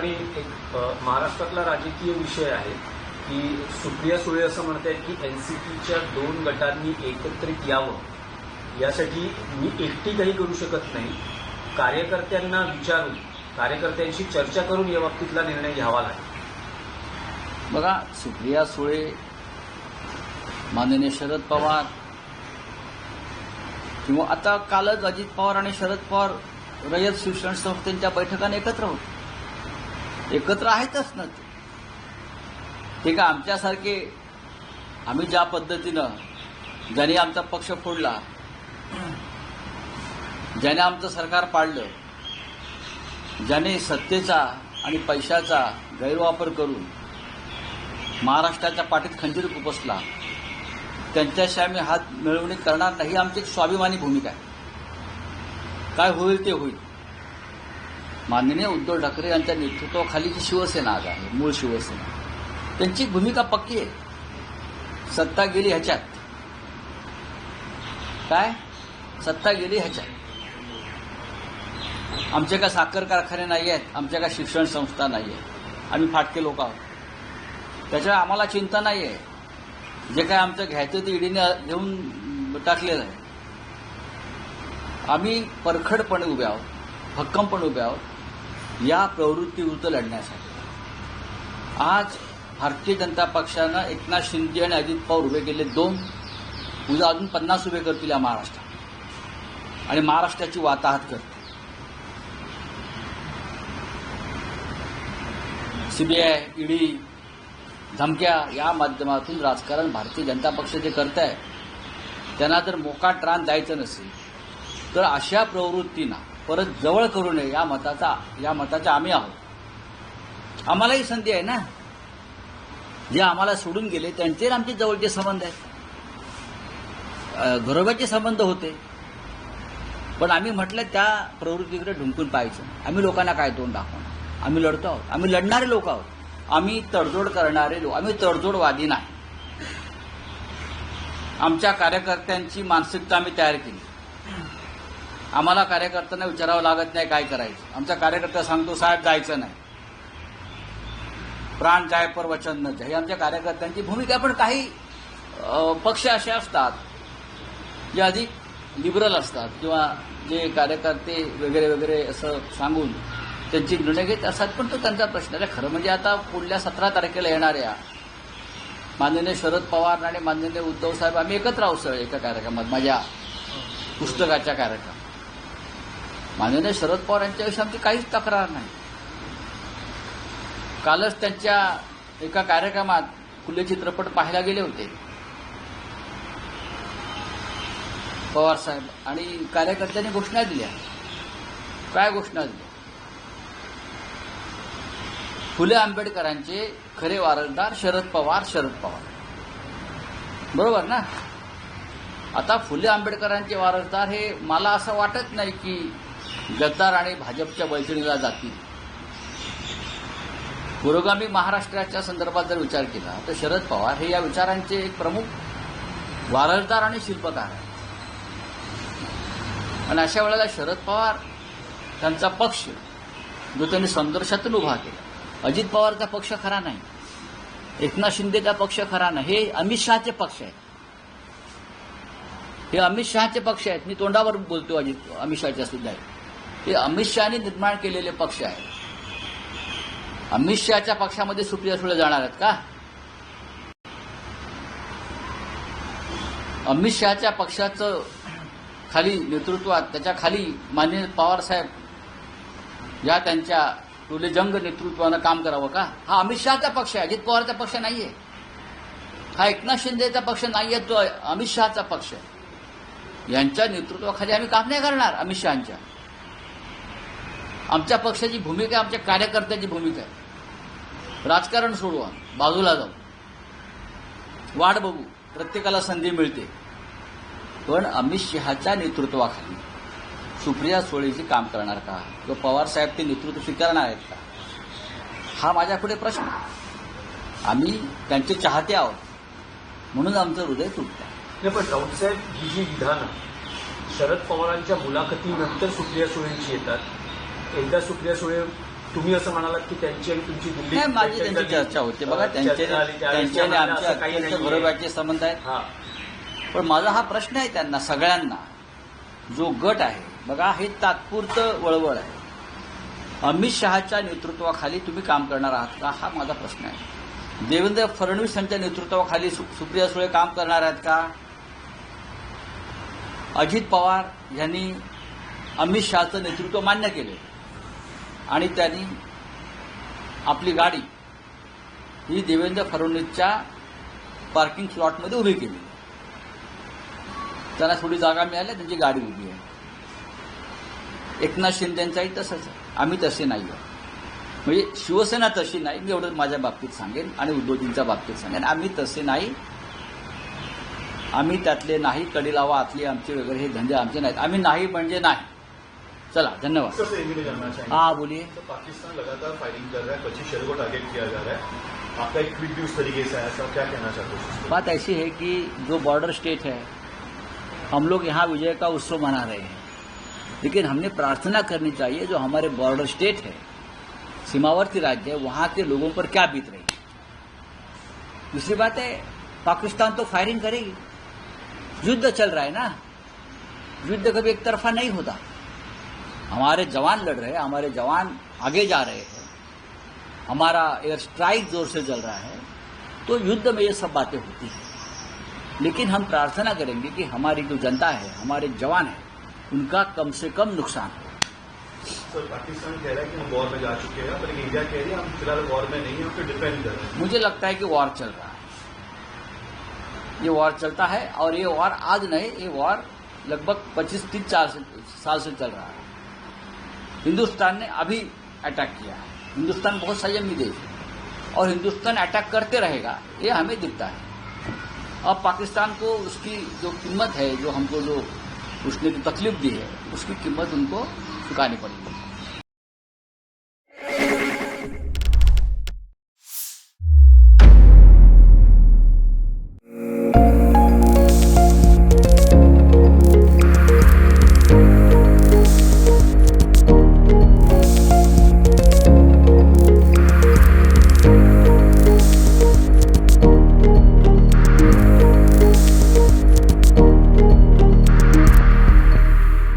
ठिकाणी एक महाराष्ट्रातला राजकीय विषय आहे की सुप्रिया सुळे असं म्हणतायत की एनसीपीच्या दोन गटांनी एकत्रित यावं. यासाठी मी एकटी काही करू शकत नाही. कार्यकर्त्यांना विचारून कार्यकर्त्यांशी चर्चा करून या बाबतीतला निर्णय घ्यावा लागेल. बघा सुप्रिया सुळे माननीय शरद पवार किंवा आता कालच अजित पवार आणि शरद पवार रयत शिक्षण संस्थेच्या बैठकाने एकत्र होते. एकत्र आहेतच ना ते. का आमच्यासारखे आम्ही ज्या पद्धतीनं ज्याने आमचा पक्ष फोडला ज्याने आमचं सरकार पाडलं ज्याने सत्तेचा आणि पैशाचा गैरवापर करून महाराष्ट्राच्या पाठीत खंजीर उपसला त्यांच्याशी आम्ही हात मिळवणी करणार नाही ही आमची एक स्वाभिमानी भूमिका आहे. काय होईल ते होईल. माननीय उद्धव ठाकरे यांच्या नेतृत्वाखाली जी शिवसेना आज आहे मूळ शिवसेना. त्यांची भूमिका पक्की आहे. सत्ता गेली ह्याच्यात. काय? सत्ता गेली ह्याच्यात. आमचे काय साखर कारखाने नाही आहेत आमच्या काय शिक्षण संस्था नाही आहेत. आम्ही फाटके लोक आहोत. त्याच्यामुळे आम्हाला चिंता नाही आहे. जे काय आमचं घ्यायचं ते ईडीने घेऊन टाकलेलं आहे. आम्ही परखडपणे उभे आहोत भक्कमपणे उभे आहोत. या प्रवृत्तीविरुद्ध लढण्यासाठी. आज भारतीय जनता पक्षानं एकनाथ शिंदे आणि अजित पवार उभे केले दोन उद्या अजून पन्नास उभे करतील या महाराष्ट्रात. आणि महाराष्ट्राची वाताहत करतील. सीबीआय ईडी धमक्या या माध्यमातून राजकारण भारतीय जनता पक्ष जे करत आहे त्यांना जर मोका ट्रान द्यायचं नसेल तर अशा प्रवृत्तींना परत जवळ करू नये या मताचा या मताचा आम्ही आहोत. आम्हालाही संधी आहे ना? जे आम्हाला सोडून गेले त्यांचे आमचे जवळचे संबंध आहेत. अं, घरोब्याचे संबंध होते. पण आम्ही म्हटलं त्या प्रवृत्तीकडे ढुंकून पाहायचं. आम्ही लोकांना काय तोंड दाखवणार? आम्ही लढतो आहोत. आम्ही लढणारे लोक आहोत. आम्ही तडजोड करणारे लोक आम्ही तडजोडवादी नाही. आमच्या कार्यकर्त्यांची मानसिकता आम्ही तयार केली. आम्हाला कार्यकर्त्यांना विचारावं लागत नाही काय करायचं. आमचा कार्यकर्ता सांगतो साहेब जायचं नाही. प्राण जाय पर वचन न जाय. आमच्या कार्यकर्त्यांची भूमिका पण काही पक्ष असे असतात जे अधिक लिबरल असतात किंवा जे कार्यकर्ते वगैरे वगैरे असं सांगून त्यांचे निर्णय घेत असतात पण तो त्यांचा प्रश्न आहे. खरं म्हणजे आता पुढल्या सतरा तारखेला येणाऱ्या माननीय शरद पवार आणि माननीय उद्धव साहेब आम्ही एकत्र आहोत सगळे एका कार्यक्रमात माझ्या पुस्तकाच्या कार्यक्रमात. माननीय शरद पवार यांच्याविषयी आमची काहीच तक्रार नाही. कालच त्यांच्या एका कार्यक्रमात खुले चित्रपट पाहायला गेले होते. पवार साहेब आणि कार्यकर्त्यांनी घोषणा दिल्या. काय घोषणा दिल्या? फुले आंबेडकरांचे खरे वारसदार शरद पवार शरद पवार. बरोबर ना? आता फुले आंबेडकरांचे वारसदार हे मला असं वाटत नाही की गद्दार आणि भाजपच्या बैठणीला जातील. पुरोगामी महाराष्ट्राच्या संदर्भात जर विचार केला तर शरद पवार हे या विचारांचे एक प्रमुख वारसदार आणि शिल्पकार आहेत. आणि अशा वेळेला शरद पवार त्यांचा पक्ष जो त्यांनी संघर्षातून उभा केला. अजित पवारचा पक्ष खरा नाही. एकनाथ शिंदेचा पक्ष खरा नाही. हे अमित शहाचे पक्ष आहेत. हे अमित शहाचे पक्ष आहेत. मी तोंडावर बोलतो अजित अमित शहाच्या सुद्धा. आहेत हे अमित शहाने निर्माण केलेले पक्ष आहेत. अमित शहाच्या पक्षामध्ये सुप्रिया सुळे जाणार आहेत का? अमित शहाच्या पक्षाचं खाली नेतृत्वात त्याच्याखाली माननीय पवार साहेब या त्यांच्या तुलेजंग नेतृत्वानं काम करावं का? हा अमित शहाचा पक्ष आहे. अजित पवारचा पक्ष नाहीये. हा एकनाथ शिंदेचा पक्ष नाहीये तो अमित शहाचा पक्ष आहे. यांच्या नेतृत्वाखाली आम्ही काम नाही करणार अमित शहाच्या. आमच्या पक्षाची भूमिका आमच्या कार्यकर्त्याची भूमिका आहे. राजकारण सोडवा बाजूला जाऊ. वाट बघू. प्रत्येकाला संधी मिळते. पण अमित शहाच्या नेतृत्वाखाली सुप्रिया सुळेची काम करणार का? किंवा पवार साहेब ते नेतृत्व स्वीकारणार आहेत का? हा माझ्यापुढे प्रश्न आम्ही त्यांचे चाहते आहोत. म्हणून आमचं हृदय तुटतं. नाही पण राऊतसाहेब ही जी विधानं शरद पवारांच्या मुलाखतीनंतर सुप्रिया सुळेंची येतात एकदा सुप्रिया सुळे तुम्ही असं म्हणालात की त्यांची आणि तुमची दिल्ली नाही माझी त्यांची चर्चा होते. बघा त्यांचे त्यांचे आणि आमचे अत्यंत घरोब्याचे संबंध आहेत. हा. पण माझा हा प्रश्न आहे त्यांना सगळ्यांना. जो गट आहे बघा हे तात्पुरतं वळवळ आहे. अमित शहाच्या नेतृत्वाखाली तुम्ही काम करणार आहात का? हा माझा प्रश्न आहे. देवेंद्र फडणवीस यांच्या नेतृत्वाखाली सुप्रिया सुळे काम करणार आहेत का? अजित पवार यांनी अमित शहाचं नेतृत्व मान्य केले. आणि त्यांनी आपली गाडी ही देवेंद्र फडणवीसच्या पार्किंग स्लॉटमध्ये उभी केली. त्यांना थोडी जागा मिळाली त्यांची गाडी उभी आहे. एकनाथ शिंदेंचाही तसंच आहे. आम्ही तसे नाही आहोत म्हणजे शिवसेना तशी नाही मी एवढं माझ्या बाबतीत सांगेन आणि उद्धवजींच्या बाबतीत सांगेन. आम्ही तसे नाही. आम्ही त्यातले नाही कडी लावा आतली आमचे वगैरे हे धंदे आमचे नाहीत. आम्ही नाही म्हणजे नाही. चला धन्यवाद। सबसे ये भी जानना चाहेंगे। हाँ बोलिए। तो पाकिस्तान लगातार फायरिंग कर रहा है पच्चीस शहर को टारगेट किया जा रहा है। आपका एक भी उस तरीके से आया सर क्या कहना चाहते हो बात ऐसी है कि जो बॉर्डर स्टेट है हम लोग यहाँ विजय का उत्सव मना रहे हैं। लेकिन हमने प्रार्थना करनी चाहिए जो हमारे बॉर्डर स्टेट है सीमावर्ती राज्य है वहाँ के लोगों पर क्या बीत रही है। दूसरी बात है पाकिस्तान तो फायरिंग करेगी। युद्ध चल रहा है ना। युद्ध कभी एक तरफा नहीं होता। हमारे जवान लड़ रहे हैं हमारे जवान आगे जा रहे हैं हमारा एयर स्ट्राइक ज़ोर से चल रहा है तो युद्ध में ये सब बातें होती हैं। लेकिन हम प्रार्थना करेंगे कि हमारी जो जनता है हमारे जवान हैं उनका कम से कम नुकसान हो। सर पाकिस्तान कह रहा है कि हम वॉर में जा चुके हैं पर इंडिया कह रही है हम फ़िलहाल वॉर में नहीं है फिर डिफेंड कर रहे हैं। मुझे लगता है कि वॉर चल रहा है। ये वॉर चलता है और ये वॉर आज नहीं ये वॉर लगभग 25 तीस चार से- साल से चल रहा है। हिंदुस्तान ने अभी अटैक किया है। हिंदुस्तान बहुत संयमी देश है। और हिंदुस्तान अटैक करते रहेगा, ये हमें दिखता है। अब पाकिस्तान को उसकी जो कीमत है, जो हमको जो उसने जो तकलीफ़ दी है, उसकी कीमत उनको चुकानी पड़ेगी।